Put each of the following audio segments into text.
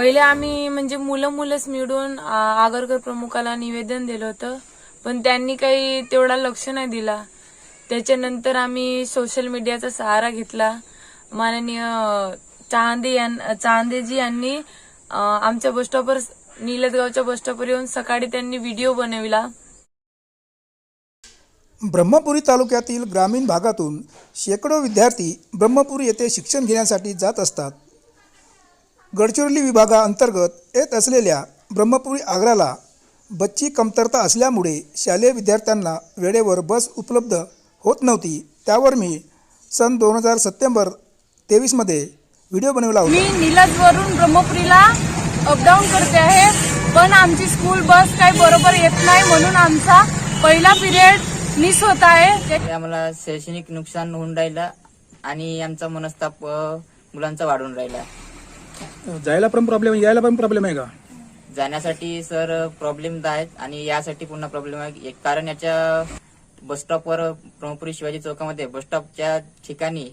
पहिले आम्ही म्हणजे मुलं मुलंच मिळून आ- आगरकर प्रमुखाला निवेदन दिलं होतं. पण त्यांनी काही तेवढा लक्ष नाही दिला. त्याच्यानंतर आम्ही सोशल मीडियाचा सहारा घेतला. माननीय चांदे यां चांदेजी यांनी आमच्या बसस्टॉपवर निलजगावच्या बसस्टॉपवर येऊन सकाळी त्यांनी व्हिडिओ बनविला. ब्रह्मपुरी तालुक्यातील ग्रामीण भागातून शेकडो विद्यार्थी ब्रह्मपुरी येथे शिक्षण घेण्यासाठी जात असतात. गडचिरोली विभागाअंतर्गत येत असलेल्या ब्रह्मपुरी आग्राला बसची कमतरता असल्यामुळे शालेय विद्यार्थ्यांना वेळेवर बस उपलब्ध होत नव्हती. त्यावर मी सन दोन हजार सप्टेंबर तेवीसमध्ये व्हिडिओ बनवला होता. मी निलजवरून ब्रह्मपुरीला अपडाऊन करते आहे पण आमची स्कूल बस काही बरोबर येत नाही म्हणून आमचा पहिला पिरियड मिस होत आहे. ते आम्हाला शैक्षणिक नुकसान होऊन राहिलं आणि आमचा मनस्ताप मुलांचा वाढून राहिला. जायला पण प्रॉब्लेम यायला पण प्रॉब्लेम आहे का? जाण्यासाठी सर प्रॉब्लेम आहेत आणि यासाठी पुन्हा प्रॉब्लेम आहे. एक कारण याच्या बसस्टॉपवर ब्रह्मपुरी शिवाजी चौकामध्ये बसस्टॉपच्या ठिकाणी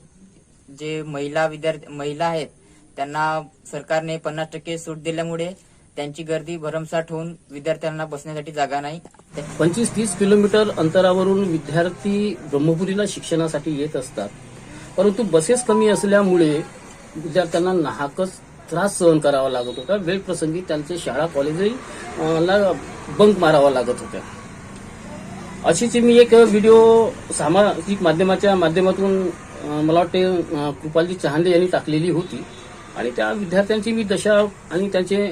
जे महिला विद्यार्थी महिला आहेत त्यांना सरकारने पन्नास टक्के सूट दिल्यामुळे त्यांची गर्दी भरमसाठ होऊन विद्यार्थ्यांना बसण्यासाठी जागा नाही. पंचवीस तीस किलोमीटर अंतरावरून विद्यार्थी ब्रह्मपुरीला शिक्षणासाठी येत असतात. परंतु बसेस कमी असल्यामुळे विद्यार्थ्यांना नाहकच त्रास सहन करावा लागत होता. वेळ प्रसंगी त्यांचे शाळा कॉलेजही ला बंक मारावा लागत होत्या. अशीच मी एक व्हिडिओ सामाजिक माध्यमाच्या माध्यमातून मला वाटते कृपालजी चहांदे यांनी टाकलेली होती. आणि त्या विद्यार्थ्यांची मी दशा आणि त्यांचे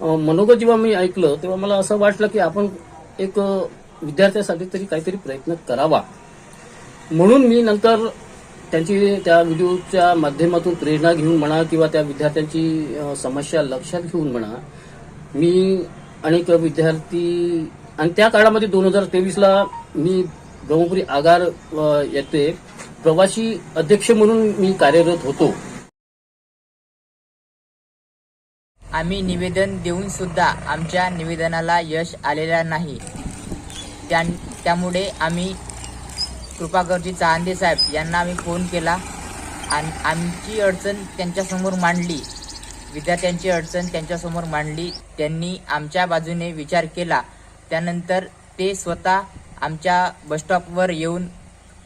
मनोगत जेव्हा मी ऐकलं तेव्हा मला असं वाटलं की आपण एक विद्यार्थ्यासाठी तरी काहीतरी प्रयत्न करावा. म्हणून मी नंतर त्यांची त्या व्हिडिओच्या माध्यमातून प्रेरणा घेऊन म्हणा किंवा त्या विद्यार्थ्यांची समस्या लक्षात घेऊन म्हणा मी अनेक विद्यार्थी आणि त्या काळामध्ये दोन हजार तेवीसला मी ब्रह्मपुरी आगार येथे प्रवासी अध्यक्ष म्हणून मी कार्यरत होतो. आम्ही निवेदन देऊन सुद्धा आमच्या निवेदनाला यश आलेला नाही. त्या त्यामुळे आम्ही कृपाकरजी चांदे साहेब यांना आम्ही फोन केला. आणि आमची अडचण त्यांच्यासमोर मांडली. विद्यार्थ्यांची अडचण त्यांच्यासमोर मांडली. त्यांनी आमच्या बाजूने विचार केला. त्यानंतर ते स्वतः आमच्या बसस्टॉपवर येऊन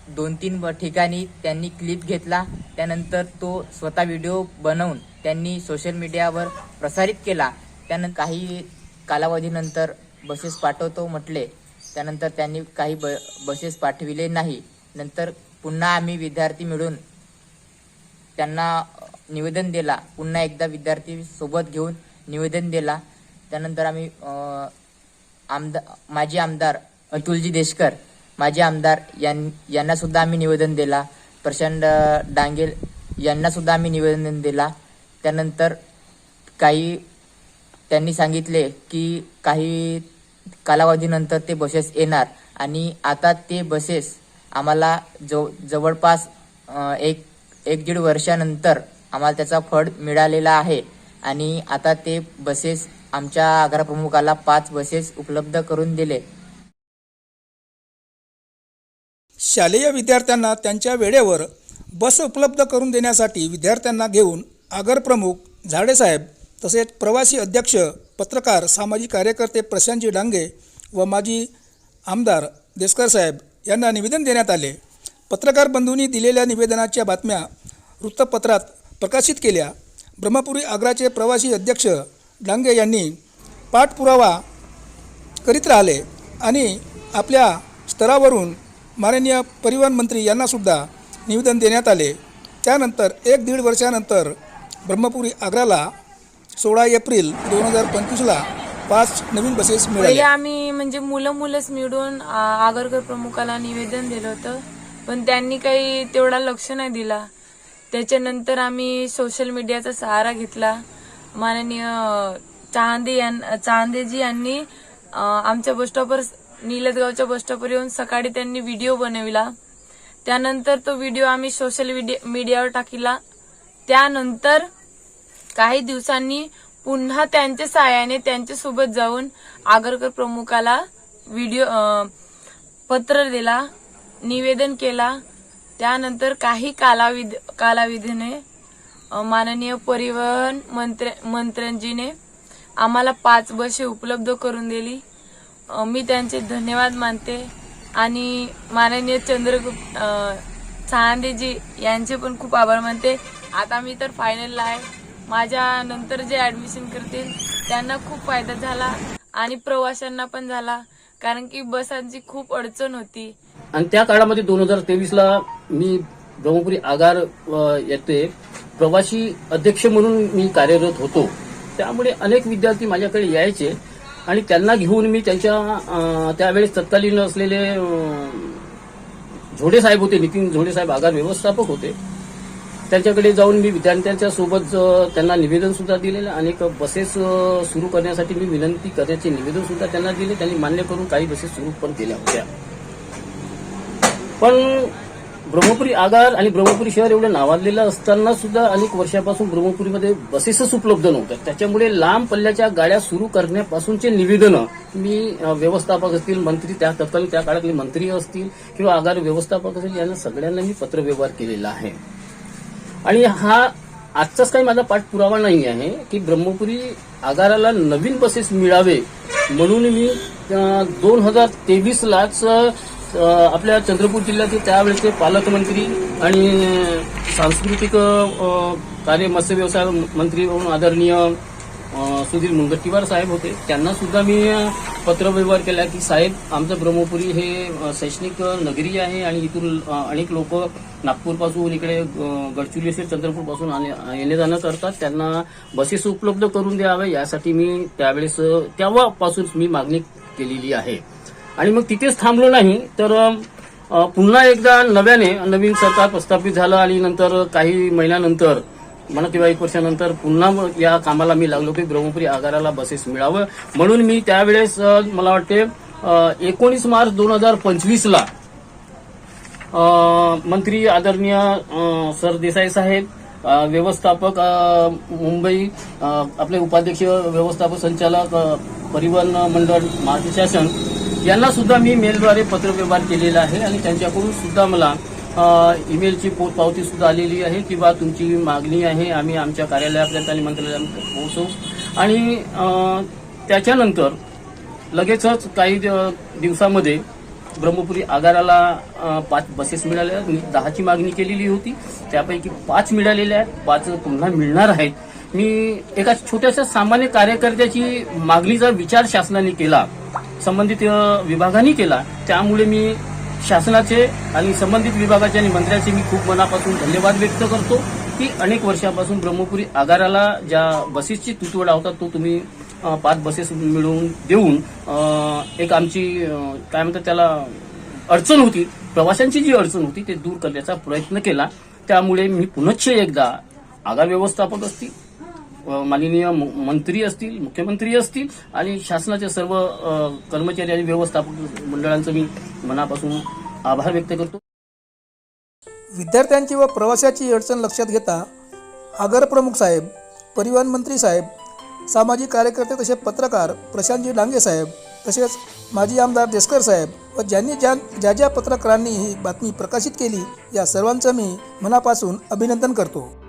दोन तीन ठिकाणी त्यांनी क्लिप घेतला. त्यानंतर तो स्वतः व्हिडिओ बनवून त्यांनी सोशल मीडियावर प्रसारित केला. त्यानं काही कालावधीनंतर बसेस पाठवतो म्हटले. त्यानंतर त्यांनी काही ब बसेस पाठविले नाही. नंतर पुन्हा आम्ही विद्यार्थी मिळून त्यांना निवेदन दिला. पुन्हा एकदा विद्यार्थी सोबत घेऊन निवेदन दिला. त्यानंतर आम्ही आमदा माजी आमदार अतुलजी देशकर माजी आमदार यां यांनासुद्धा आम्ही निवेदन दिला. प्रशांत डांगेल यांनासुद्धा आम्ही निवेदन दिला. त्यानंतर काही त्यांनी सांगितले की काही कालावधीनंतर ते बसेस येणार. आणि आता ते बसेस आम्हाला जव जवळपास एक एक दीड वर्षानंतर आम्हाला त्याचा फळ मिळालेला आहे. आणि आता ते बसेस आमच्या आग्रा प्रमुखाला पाच बसेस उपलब्ध करून दिले. शालेय विद्यार्थ्यांना त्यांच्या वेळेवर बस उपलब्ध करून देण्यासाठी विद्यार्थ्यांना घेऊन आगर प्रमुख झाडेसाहेब तसेच प्रवासी अध्यक्ष पत्रकार सामाजिक कार्यकर्ते प्रशांतजी डांगे व माजी आमदार देसकर साहेब यांना निवेदन देण्यात आले. पत्रकार बंधूंनी दिलेल्या निवेदनाच्या बातम्या वृत्तपत्रात प्रकाशित केल्या. ब्रह्मपुरी आग्राचे प्रवासी अध्यक्ष डांगे यांनी पाठपुरावा करीत राहिले आणि आपल्या स्तरावरून माननीय परिवहन मंत्री यांनासुद्धा निवेदन देण्यात आले. त्यानंतर एक दीड वर्षानंतर ब्रह्मपुरी आग्राला सोळा एप्रिल दोन हजार पंचवीसला पाच नवीन बसेस पहिले मिळाल्या आम्ही म्हणजे मुलं मुलंच मिळून आ- आगरकर प्रमुखाला निवेदन दिलं होतं. पण त्यांनी काही तेवढा लक्ष नाही दिला. त्याच्यानंतर आम्ही सोशल मीडियाचा सहारा घेतला. माननीय चांदे यां चांदेजी यांनी अ, आमच्या बसस्टॉपवर निलजगावच्या बसस्टॉपवर येऊन सकाळी त्यांनी व्हिडिओ बनविला. त्यानंतर तो व्हिडिओ आम्ही सोशल मीडियावर टाकला. त्यानंतर काही दिवसांनी पुन्हा त्यांच्या साहाय्याने त्यांच्यासोबत जाऊन आगरकर प्रमुखाला व्हिडिओ पत्र दिला निवेदन केला. त्यानंतर काही कालाविध कालाविधीने माननीय परिवहन मंत्री मंत्र्यांजीने आम्हाला पाच बसे उपलब्ध करून दिली. मी त्यांचे धन्यवाद मानते. आणि माननीय चंद्रगुप्त अ, चहांदेजी यांचे पण खूप आभार मानते. आता मी तर फायनलला आहे. माझ्या नंतर जे ऍडमिशन करतील त्यांना खूप फायदा झाला आणि प्रवाशांना पण झाला. कारण की बसांची खूप अडचण होती. आणि त्या काळामध्ये दोन हजार तेवीसला मी ब्रह्मपुरी आगार येते येथे प्रवासी अध्यक्ष म्हणून मी कार्यरत होतो. त्यामुळे अनेक विद्यार्थी माझ्याकडे यायचे आणि त्यांना घेऊन मी त्यांच्या त्यावेळेस तत्कालीन असलेले झोडे साहेब होते नितीन झोडे साहेब आगार व्यवस्थापक होते. त्यांच्याकडे जाऊन मी विद्यार्थ्यांच्या सोबत त्यांना निवेदन सुद्धा दिलेलं अनेक बसेस सुरू करण्यासाठी मी विनंती करण्याचे निवेदन सुद्धा त्यांना दिले. त्यांनी मान्य करून काही बसेस सुरू पण केल्या होत्या. पण ब्रह्मपुरी आगार आणि ब्रह्मपुरी शहर एवढं नावाजलेलं असताना सुद्धा अनेक वर्षापासून ब्रह्मपुरीमध्ये बसेसच उपलब्ध नव्हत्या. त्याच्यामुळे लांब पल्ल्याच्या गाड्या सुरू करण्यापासूनचे निवेदनं मी व्यवस्थापक असतील मंत्री त्या तत्कालीन त्या काळातले मंत्री असतील किंवा आगार व्यवस्थापक असतील यांना सगळ्यांना मी पत्रव्यवहार केलेला आहे. आणि हा आजचाच काही माझा पाठपुरावा नाही आहे की ब्रह्मपुरी आगाराला नवीन बसेस मिळावे म्हणून मी दोन हजार तेवीसलाच आपल्या चंद्रपूर जिल्ह्याचे त्यावेळेचे पालकमंत्री आणि सांस्कृतिक कार्य मत्स्य व्यवसाय मंत्री म्हणून आदरणीय सुधीर मुनगट्टीवार साहेब होते. त्यांना सुद्धा मी पत्रव्यवहार केला की साहेब आमचं ब्रह्मपुरी हे शैक्षणिक नगरी आहे आणि इथून अनेक लोक नागपूरपासून इकडे गडचिरोली असेल चंद्रपूरपासून येणे जाणं करतात. त्यांना बसेस उपलब्ध करून द्यावे यासाठी मी त्यावेळेस तेव्हापासून मी मागणी केलेली आहे. आणि मग तिथेच थांबलो नाही तर पुन्हा एकदा नव्याने नवीन सरकार प्रस्थापित झालं आणि नंतर काही महिन्यानंतर म्हणा किंवा एक वर्षानंतर पुन्हा या कामाला मी लागलो की ब्रह्मपुरी आगाराला बसेस मिळावं. म्हणून मी त्यावेळेस मला वाटते एकोणीस मार्च दोन हजार पंचवीसला मंत्री आदरणीय सरदेसाई सर देसाई साहेब व्यवस्थापक मुंबई आपले उपाध्यक्ष व्यवस्थापक संचालक परिवहन मंडळ महाराष्ट्र शासन यांना सुद्धा मी मेलद्वारे पत्रव्यवहार केलेला आहे आणि त्यांच्याकडून सुद्धा मला ईमेलची पावतीसुद्धा आलेली आहे की बा तुमची मागणी आहे आम्ही आमच्या कार्यालयापर्यंत आणि मंत्रालयात पोहोचवू आणि त्याच्यानंतर लगेचच काही दिवसामध्ये ब्रह्मपुरी आगाराला पाच बसेस मिळाल्या. आहेत. मी दहाची मागणी केलेली होती. त्यापैकी पाच मिळालेल्या आहेत. पाच पुन्हा मिळणार आहेत. मी एका छोट्याशा सामान्य कार्यकर्त्याची मागणीचा विचार शासनाने केला संबंधित विभागाने केला. त्यामुळे मी शासनाचे आणि संबंधित विभागाचे आणि मंत्र्याचे मी खूप मनापासून धन्यवाद व्यक्त करतो. की अनेक वर्षापासून ब्रह्मपुरी आगाराला ज्या बसेसची तुटवडा होता तो तुम्ही पाच बसेस मिळवून देऊन एक आमची काय म्हणतात त्याला अडचण होती. प्रवाशांची जी अडचण होती ते दूर करण्याचा प्रयत्न केला. त्यामुळे मी पुनश्च एकदा आगार व्यवस्थापक असतील माननीय मंत्री असतील मुख्यमंत्री असतील आणि शासनाचे सर्व कर्मचारी आणि व्यवस्थापक मंडळांचं मी मनापासून आभार व्यक्त करतो. विद्यार्थ्यांची व प्रवाशाची अडचण लक्षात घेता आगर प्रमुख साहेब परिवहन मंत्री साहेब सामाजिक कार्यकर्ते तसे पत्रकार प्रशांतजी डांगे साहेब तसेच माजी आमदार देसकर साहेब व ज्यांनी ज्या ज्या ज्या पत्रकारांनी ही बातमी प्रकाशित केली या सर्वांचं मी मनापासून अभिनंदन करतो.